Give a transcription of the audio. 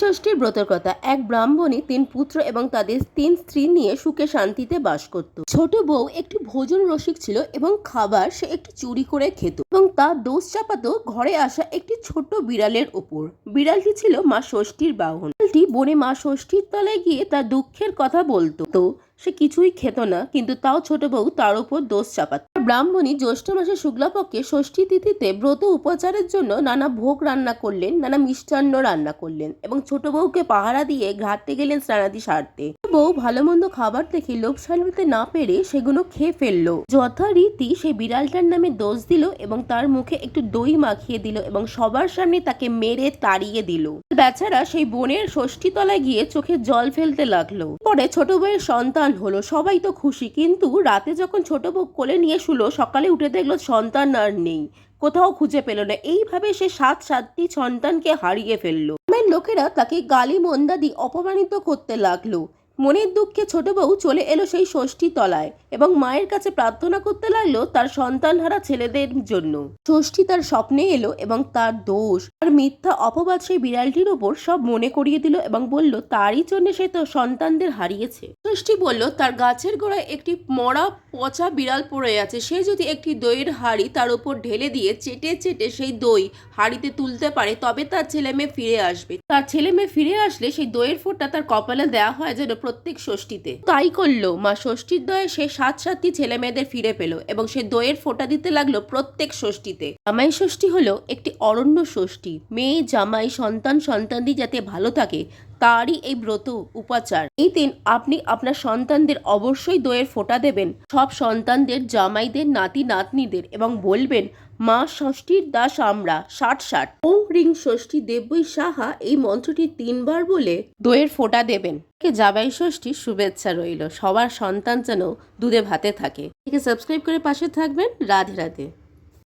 ষষ্ঠীর ব্রতের কথা এক ব্রাহ্মণী তিন পুত্র এবং তাদের তিন স্ত্রী নিয়ে সুখে শান্তিতে বাস করত। ছোট বউ একটি ভোজন রসিক ছিল এবং খাবার সে একটি চুরি করে খেত এবং তা দোষ চাপাতো ঘরে আসা একটি ছোট বিড়ালের উপর বিড়ালটি ছিল মা ষষ্ঠীর বাহন। বিড়ালটি বনে মা ষষ্ঠীর তলায় গিয়ে তার দুঃখের কথা বলতো। তো সে কিছুই খেত না, কিন্তু তাও ছোট বউ তার উপর দোষ চাপাত। ব্রাহ্মণী জ্যৈষ্ঠ মাসের শুক্লাপক্ষে ষষ্ঠী তিথিতে ব্রত উপচারের জন্য নানা ভোগ রান্না করলেন, নানা মিষ্টান্ন রান্না করলেন এবং ছোট বউকে পাহারা দিয়ে ঘাটতে গেলেন স্নানাদি সারতে। বউ ভালো মন্দ খাবার দেখে লোভ সামলাতে না পেরে সেগুলো খেয়ে ফেলল। যথারীতি সেই বিড়ালটার নামে দোষ দিল এবং তার মুখে একটু দই মাখিয়ে দিল এবং সবার সামনে তাকে মেরে তাড়িয়ে দিল। বেচারা সেই বোনের ষষ্ঠী তলায় গিয়ে চোখে জল ফেলতে লাগল। পরে ছোট বউয়ের সন্তান হলো। সবাই তো খুশি, কিন্তু রাতে যখন ছোট বউ কোলে নিয়ে শুলো, সকালে উঠে দেখল সন্তান আর নেই। কোথাও খুঁজে পেল না। এইভাবে সে সাত সাতটি সন্তানকে হারিয়ে ফেলল। গ্রামের লোকেরা তাকে গালি মন্দাদি অপমানিত করতে লাগল। মনের দুঃখে ছোট বউ চলে এলো সেই ষষ্ঠী তলায় এবং মায়ের কাছে প্রার্থনা করতে লাগল তার সন্তানহারা ছেলেদের জন্য। ষষ্ঠী তার স্বপ্নে এলো এবং তার দোষ আর মিথ্যা অপবাদ সেই বিড়ালটির ওপর সব মনে করিয়ে দিল এবং বলল, তারই জন্য সে তো সন্তানদের হারিয়েছে। ষষ্ঠী বলল, তার গাছের গোড়ায় একটি মরা পচা বিড়াল পড়ে আছে। সে যদি একটি দইয়ের হাড়ি তার উপর ঢেলে দিয়ে চেটে চেটে সেই দই হাড়িতে তুলতে পারে, তবে তার ছেলে মেয়ে ফিরে আসবে। তার ছেলে মেয়ে ফিরে আসলে সেই দইয়ের ফোঁটা তার কপালে দেওয়া হয় যেন প্রত্যেক ষষ্ঠীতে। তাই করল। মা ষষ্ঠীর দয়ে সে সাত সাতটি ছেলে মেয়েদের ফিরে পেল এবং সে দইয়ের ফোঁটা দিতে লাগল প্রত্যেক ষষ্ঠীতে। জামাই ষষ্ঠী হলো একটি অরণ্য ষষ্ঠী। মেয়ে, জামাই, সন্তান, সন্তানদি যাতে ভালো থাকে তারই এই ব্রত উপাচার। এই দিন আপনি আপনার সন্তানদের অবশ্যই দইয়ের ফোঁটা দেবেন। সব সন্তানদের জামাইদের, নাতি নাতনিদের এবং বলবেন, মা ষষ্ঠীর দাস আমরা, ষাট ষাট। ওম রিং ষষ্ঠী দেব্যই সাহা এই মন্ত্রটি তিনবার বলে দইয়ের ফোঁটা দেবেন। কে জামাই ষষ্ঠীর শুভেচ্ছা রইল। সবার সন্তান যেন দুধে ভাতে থাকে। একে সাবস্ক্রাইব করে পাশে থাকবেন। রাধে রাধে।